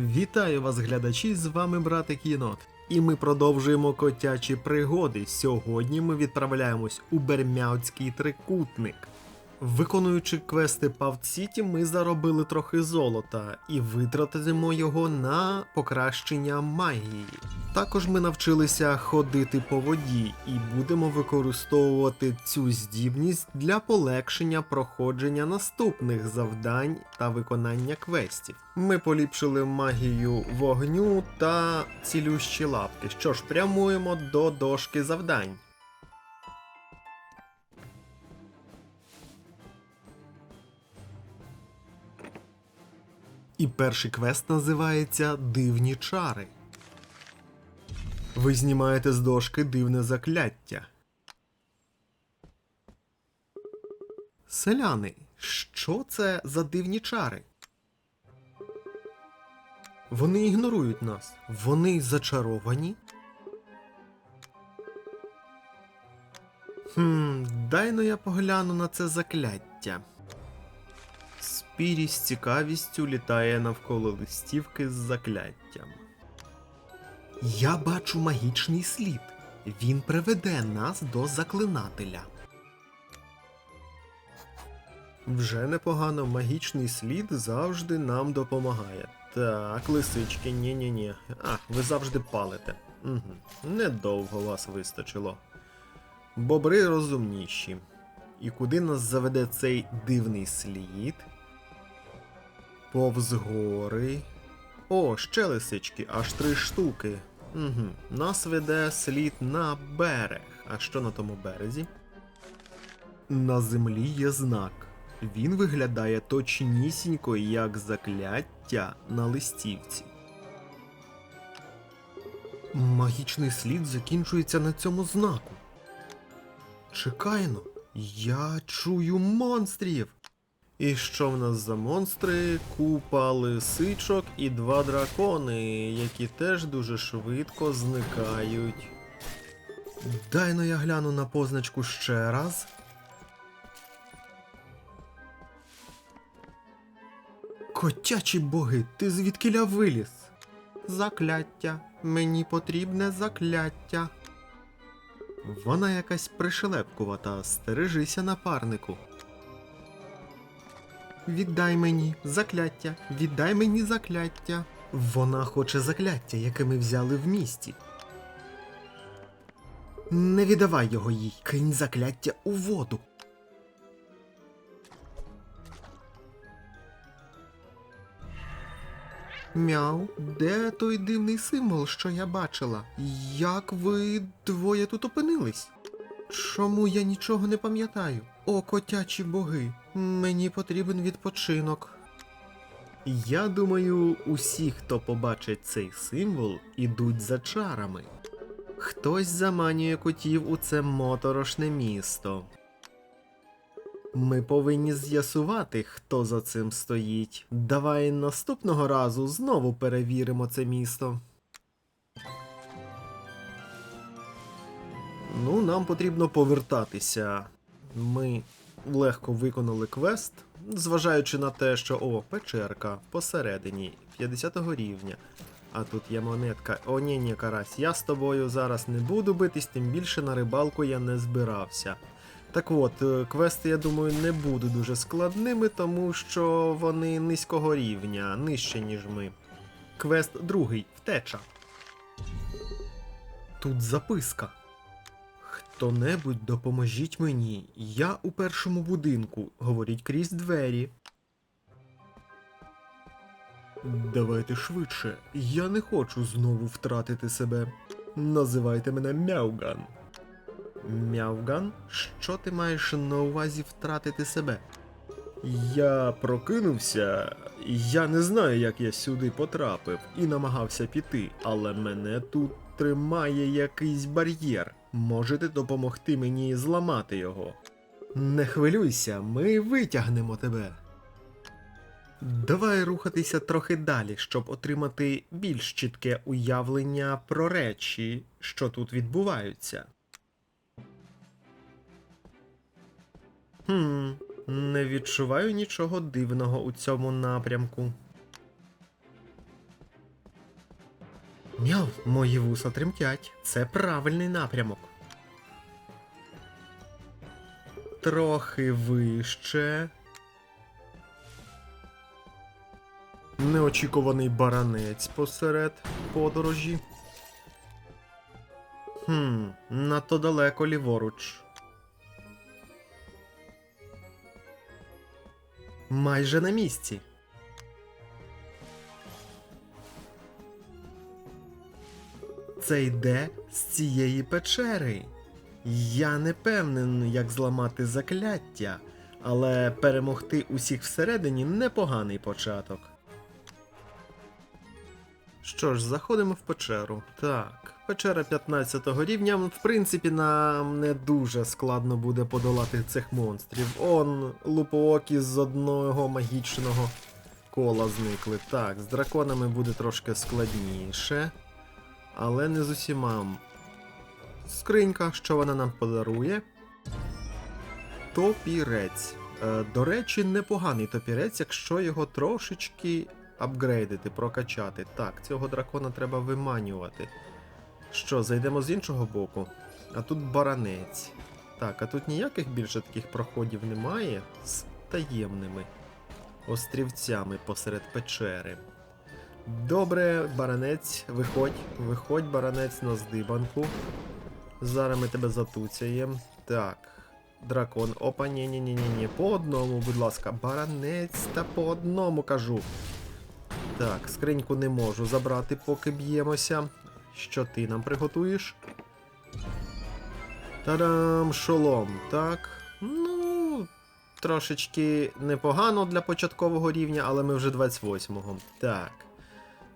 Вітаю вас, глядачі! З вами братик Єнот. І ми продовжуємо котячі пригоди. Сьогодні ми відправляємось у Бермяцький трикутник. Виконуючи квести Павт Сіті, ми заробили трохи золота і витратимо його на покращення магії. Також ми навчилися ходити по воді і будемо використовувати цю здібність для полегшення проходження наступних завдань та виконання квестів. Ми поліпшили магію вогню та цілющі лапки. Що ж, прямуємо до дошки завдань. І перший квест називається Дивні чари. Ви знімаєте з дошки дивне закляття. Селяни, що це за дивні чари? Вони ігнорують нас. Вони зачаровані. Хм, дай ну я погляну на це закляття. Спірі з цікавістю літає навколо листівки з закляттям. Я бачу магічний слід. Він приведе нас до заклинателя. Вже непогано, магічний слід завжди нам допомагає. Так, лисички, ні-ні-ні. А, ви завжди палите. Угу. Недовго вас вистачило. Бобри розумніші. І куди нас заведе цей дивний слід? Повз гори. О, ще лисички, аж три штуки. Угу. Нас веде слід на берег. А що на тому березі? На землі є знак. Він виглядає точнісінько, як закляття на листівці. Магічний слід закінчується на цьому знаку. Чекайно, я чую монстрів. І що в нас за монстри? Купа лисичок і два дракони, які теж дуже швидко зникають. Дай ну я гляну на позначку ще раз. Котячі боги, ти звідкиля виліз? Закляття. Мені потрібне закляття. Вона якась пришелепкувата, стережися напарнику. Віддай мені закляття, віддай мені закляття. Вона хоче закляття, яке ми взяли в місті. Не віддавай його їй, кинь закляття у воду. Мяу, де той дивний символ, що я бачила? Як ви двоє тут опинились? Чому я нічого не пам'ятаю? О, котячі боги, мені потрібен відпочинок. Я думаю, усі, хто побачить цей символ, ідуть за чарами. Хтось заманює котів у це моторошне місто. Ми повинні з'ясувати, хто за цим стоїть. Давай наступного разу знову перевіримо це місто. Ну, нам потрібно повертатися. Ми легко виконали квест, зважаючи на те, що о, печерка посередині 50 рівня. А тут є монетка. О, ні, ні, карась, я з тобою зараз не буду битись, тим більше на рибалку я не збирався. Так от, е, квести, я думаю, не будуть дуже складними, тому що вони низького рівня, нижче, ніж ми. Квест другий втеча. Тут записка. Хто-небудь допоможіть мені. Я у першому будинку. Говоріть крізь двері. Давайте швидше. Я не хочу знову втратити себе. Називайте мене Мяуган. Мяуган? Що ти маєш на увазі втратити себе? Я прокинувся. Я не знаю, як я сюди потрапив і намагався піти, але мене тут тримає якийсь бар'єр. Можете допомогти мені зламати його. Не хвилюйся, ми витягнемо тебе. Давай рухатися трохи далі, щоб отримати більш чітке уявлення про речі, що тут відбуваються. Хм, не відчуваю нічого дивного у цьому напрямку. Мяу, мої вуса тремтять. Це правильний напрямок. Трохи вище. Неочікуваний баранець посеред подорожі. Хм, надто далеко ліворуч. Майже на місці. Це йде з цієї печери. Я не певнен, як зламати закляття, але перемогти усіх всередині непоганий початок. Що ж, заходимо в печеру. Так, печера 15 рівня. В принципі, нам не дуже складно буде подолати цих монстрів. Он лупоокі з одного магічного кола зникли. Так, з драконами буде трошки складніше. Але не з усіма. Скринька, що вона нам подарує. Топірець. Е, до речі, непоганий топірець, якщо його трошечки апгрейдити, прокачати. Так, цього дракона треба виманювати. Що, зайдемо з іншого боку? А тут баранець. Так, а тут ніяких більше таких проходів немає з таємними острівцями посеред печери. Добре, баранець, виходь, виходь, баранець на здибанку. Зараз ми тебе затуцяємо. Так. Дракон. Опа, ні ні ні ні ні По одному, будь ласка. Баранець та по одному кажу. Так, скриньку не можу забрати, поки б'ємося. Що ти нам приготуєш? Та-дам, шолом. Так. Ну, трошечки непогано для початкового рівня, але ми вже 28-го. Так.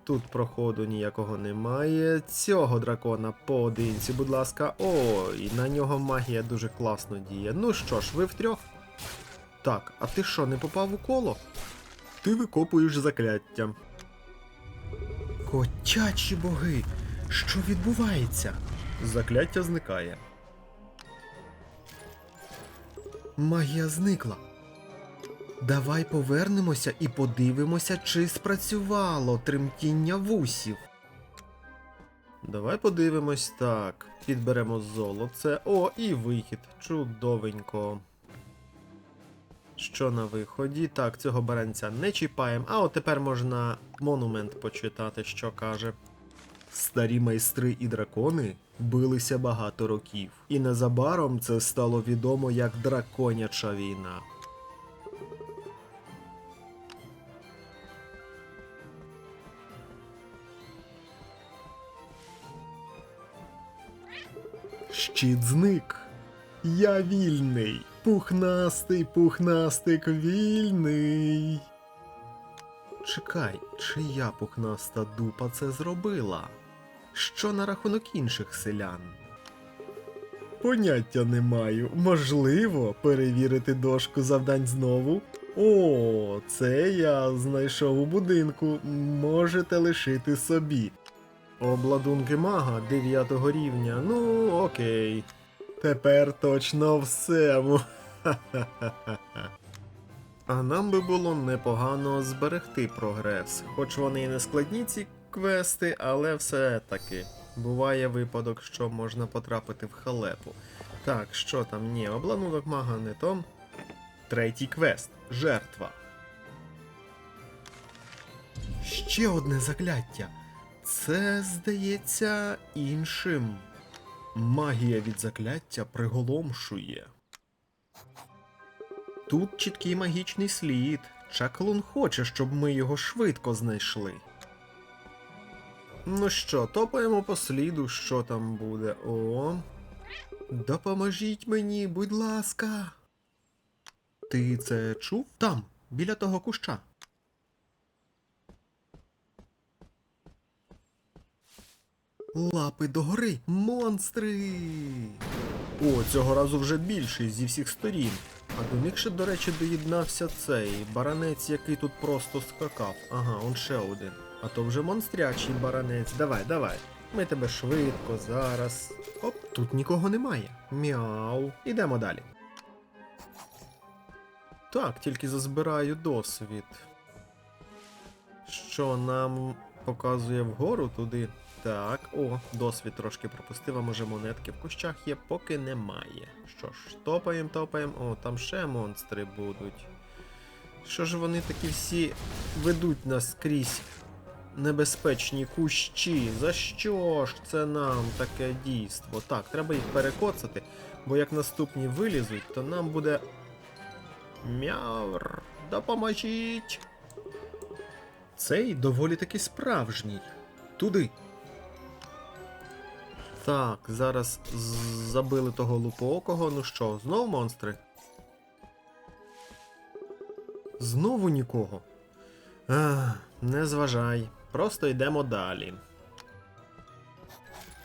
Тут проходу ніякого немає. Цього дракона поодинці, будь ласка. Ой, на нього магія дуже класно діє. Ну що ж, ви втрьох? Так, а ти що, не попав у коло? Ти викопуєш закляття. Котячі боги! Що відбувається? Закляття зникає. Магія зникла. Давай повернемося і подивимося, чи спрацювало тремтіння вусів. Давай подивимось так. Підберемо золоце. О, і вихід. Чудовенько. Що на виході? Так, цього баранця не чіпаємо. А от тепер можна монумент почитати, що каже. Старі майстри і дракони билися багато років, і незабаром це стало відомо як драконяча війна. Щит зник. Я вільний. Пухнастий пухнастик вільний. Чекай, чия пухнаста дупа це зробила? Що на рахунок інших селян? Поняття не маю. Можливо, перевірити дошку завдань знову. О, це я знайшов у будинку. Можете лишити собі. Обладунки мага 9 рівня. Ну, окей. Тепер точно все. А нам би було непогано зберегти прогрес. Хоч вони і не складні ці квести, але все-таки. Буває випадок, що можна потрапити в халепу. Так, що там? Ні, обладунок мага не то. Третій квест. Жертва. Ще одне закляття. Це, здається, іншим. Магія від закляття приголомшує. Тут чіткий магічний слід. Чаклун хоче, щоб ми його швидко знайшли. Ну що, топаємо по сліду, що там буде. О. Допоможіть мені, будь ласка. Ти це чув? Там, біля того куща. Лапи догори, монстри! О, цього разу вже більший зі всіх сторін. А до них ще, до речі, доєднався цей баранець, який тут просто скакав. Ага, он ще один. А то вже монстрячий баранець. Давай, давай. Ми тебе швидко зараз. Оп, тут нікого немає. Мяу. Ідемо далі. Так, тільки зазбираю досвід. Що нам показує вгору туди. Так, о, досвід трошки пропустив, а може монетки в кущах є, поки немає. Що ж, топаємо, топаємо. О, там ще монстри будуть. Що ж вони такі всі ведуть нас крізь небезпечні кущі? За що ж це нам таке дійство? Так, треба їх перекоцати, бо як наступні вилізуть, то нам буде. Мяур, допоможіть! Цей доволі таки справжній. Туди. Так, зараз забили того лупоокого. Ну що, знов монстри? Знову нікого. Ах, не зважай. Просто йдемо далі.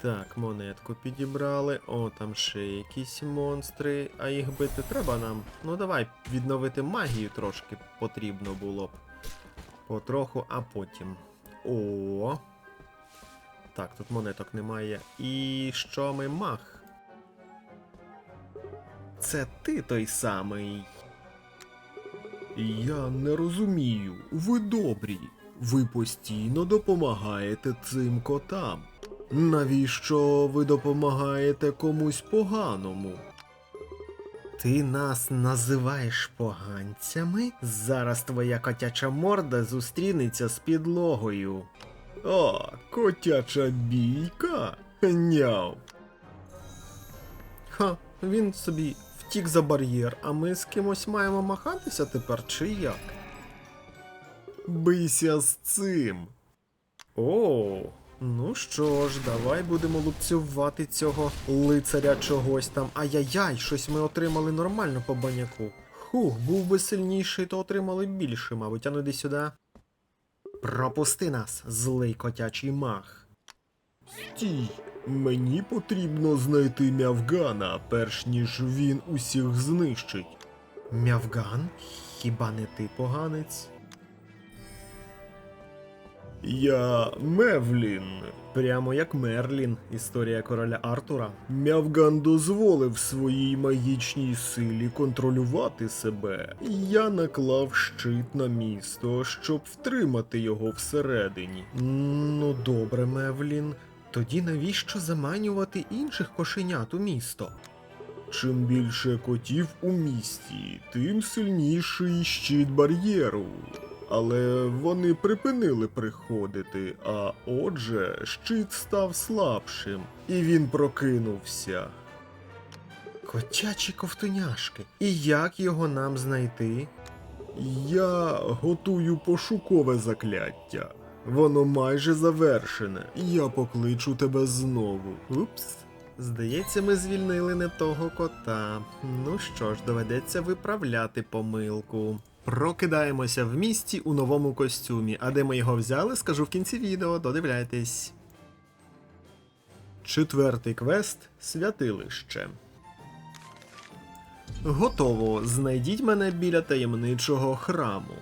Так, монетку підібрали. О, там ще якісь монстри. А їх бити треба нам. Ну давай, відновити магію трошки потрібно було б. Потроху, а потім. О. Так, тут монеток немає. І що ми мах? Це ти той самий. Я не розумію. Ви добрі. Ви постійно допомагаєте цим котам. Навіщо ви допомагаєте комусь поганому? Ти нас називаєш поганцями? Зараз твоя котяча морда зустрінеться з підлогою. О, котяча бійка? Няв. Ха, він собі втік за бар'єр, а ми з кимось маємо махатися тепер чи як? Бийся з цим. О, ну що ж, давай будемо лупцювати цього лицаря чогось там. Ай-яй-яй, щось ми отримали нормально по баняку. Хух, був би сильніший, то отримали більше, мабуть, а ну йди сюди. Пропусти нас, злий котячий мах. Стій, мені потрібно знайти мявгана, перш ніж він усіх знищить. Мявган? Хіба не ти поганець? Я Мевлін. Прямо як Мерлін, історія короля Артура. Мявган дозволив своїй магічній силі контролювати себе. Я наклав щит на місто, щоб втримати його всередині. Ну, добре, Мевлін. Тоді навіщо заманювати інших кошенят у місто? Чим більше котів у місті, тим сильніший щит бар'єру. Але вони припинили приходити, а отже, щит став слабшим, і він прокинувся. Котячі ковтуняшки. І як його нам знайти? Я готую пошукове закляття. Воно майже завершене. Я покличу тебе знову. Упс. Здається, ми звільнили не того кота. Ну що ж, доведеться виправляти помилку. Прокидаємося в місті у новому костюмі, а де ми його взяли, скажу в кінці відео, додивляйтесь. Четвертий квест святилище. Готово. Знайдіть мене біля таємничого храму.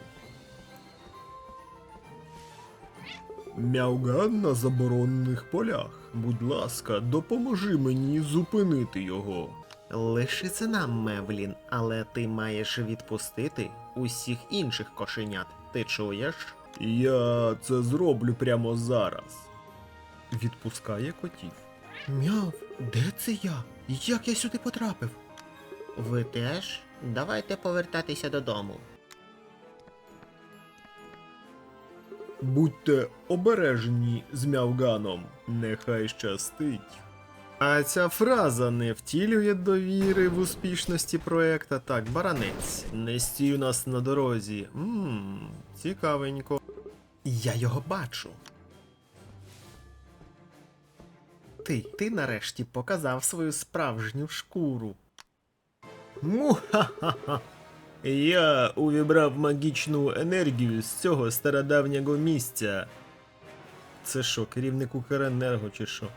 Мяуган на заборонених полях. Будь ласка, допоможи мені зупинити його. Лише це нам, Мевлін, але ти маєш відпустити усіх інших кошенят. Ти чуєш? Я це зроблю прямо зараз. Відпускає котів. Мяв, де це я? Як я сюди потрапив? Ви теж? Давайте повертатися додому. Будьте обережні з мявганом, нехай щастить. А ця фраза не втілює довіри в успішності проекта. Так, баранець, не стій у нас на дорозі. Ммм, цікавенько. Я його бачу. Ти, ти нарешті показав свою справжню шкуру. Муха-ха-ха. Я увібрав магічну енергію з цього стародавнього місця. Це що, керівник Укренерго чи що?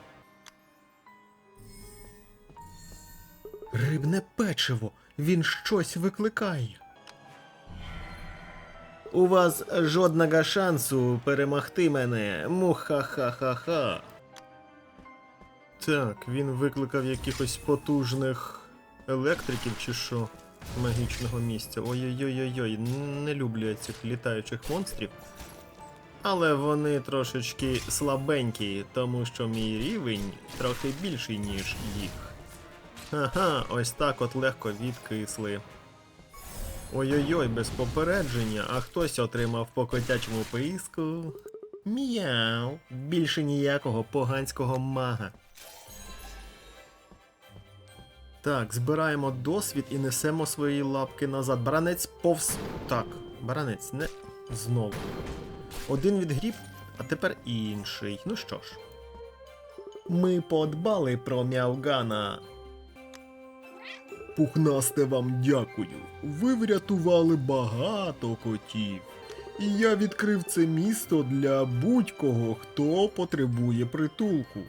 Рибне печиво. Він щось викликає. У вас жодного шансу перемогти мене. Муха-ха-ха-ха. Так, він викликав якихось потужних електриків чи що магічного місця. Ой-ой-ой-ой, не люблю я цих літаючих монстрів. Але вони трошечки слабенькі, тому що мій рівень трохи більший, ніж їх. Ага, ось так от легко відкисли. Ой-ой-ой, без попередження, а хтось отримав по котячому писку. Мяу. Більше ніякого поганського мага. Так, збираємо досвід і несемо свої лапки назад. Баранець повз. Так, баранець, не знову. Один відгріб, а тепер інший. Ну що ж. Ми подбали про Мяугана. Пухнасте вам дякую. Ви врятували багато котів. І я відкрив це місто для будь-кого, хто потребує притулку.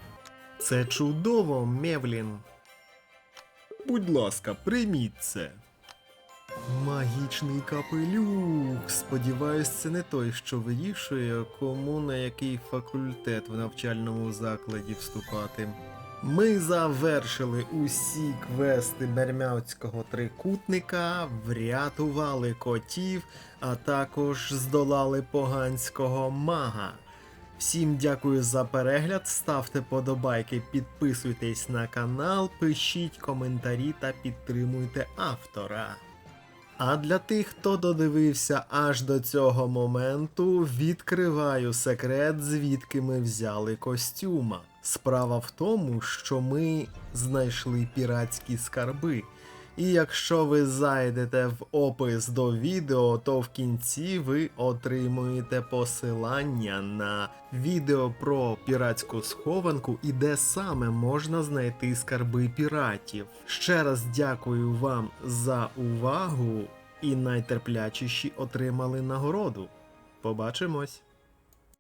Це чудово, Мевлін. Будь ласка, прийміть це. Магічний капелюх. Сподіваюсь, це не той, що вирішує, кому на який факультет в навчальному закладі вступати. Ми завершили усі квести Бермяцького трикутника, врятували котів, а також здолали поганського мага. Всім дякую за перегляд, ставте подобайки, підписуйтесь на канал, пишіть коментарі та підтримуйте автора. А для тих, хто додивився аж до цього моменту, відкриваю секрет, звідки ми взяли костюма. Справа в тому, що ми знайшли піратські скарби. І якщо ви зайдете в опис до відео, то в кінці ви отримуєте посилання на відео про піратську схованку і де саме можна знайти скарби піратів. Ще раз дякую вам за увагу і найтерплячіші отримали нагороду. Побачимось!